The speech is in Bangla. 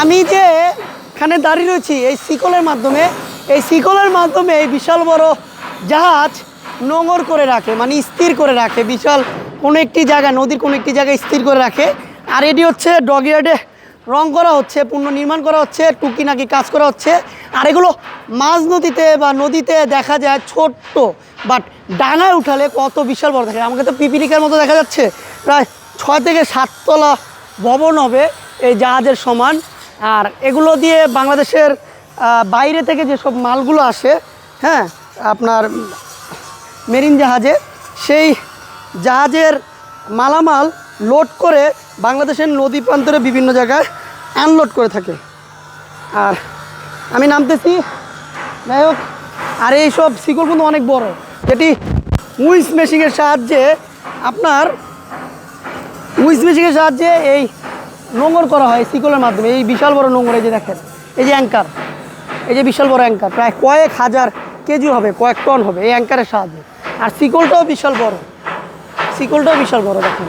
আমি যে এখানে দাঁড়িয়ে রয়েছি, এই শিকলের মাধ্যমে, এই শিকলের মাধ্যমে এই বিশাল বড় জাহাজ নোঙর করে রাখে মানে স্থির করে রাখে, বিশাল কোনো একটি জায়গা নদীর কোনো একটি জায়গায় স্থির করে রাখে। আর এটি হচ্ছে ডগিয়ার্ডে রং করা হচ্ছে পুনর্নির্মাণ করা হচ্ছে, টুকি নাকি কাজ করা হচ্ছে। আর এগুলো মাঝ নদীতে বা নদীতে দেখা যায় ছোট্ট, বাট ডাঙায় উঠালে কত বিশাল বড় থাকে। আমাকে তো পিপিলিকার মতো দেখা যাচ্ছে। প্রায় ছয় থেকে সাততলা ভবন হবে এই জাহাজের সমান। আর এগুলো দিয়ে বাংলাদেশের বাইরে থেকে যেসব মালগুলো আসে হ্যাঁ আপনার মেরিন জাহাজে, সেই জাহাজের মালামাল লোড করে বাংলাদেশের নদী প্রান্তরে বিভিন্ন জায়গায় আনলোড করে থাকে। আর আমি নামতেছি, যাই হোক, আর এই সব শিকল কিন্তু অনেক বড়। যেটি উইস মেশিনের সাহায্যে আপনার উইস মেশিনের সাহায্যে এই নোংর করা হয় শিকলের মাধ্যমে। এই বিশাল বড় নোংর এই যে দেখেন, এই যে অ্যাঙ্কার, এই যে বিশাল বড় অ্যাঙ্কার, প্রায় কয়েক হাজার কেজি হবে, কয়েক টন হবে এই অ্যাঙ্কারের সাহায্যে। আর সিকলটাও বিশাল বড়, শিকলটাও বিশাল বড়, দেখেন।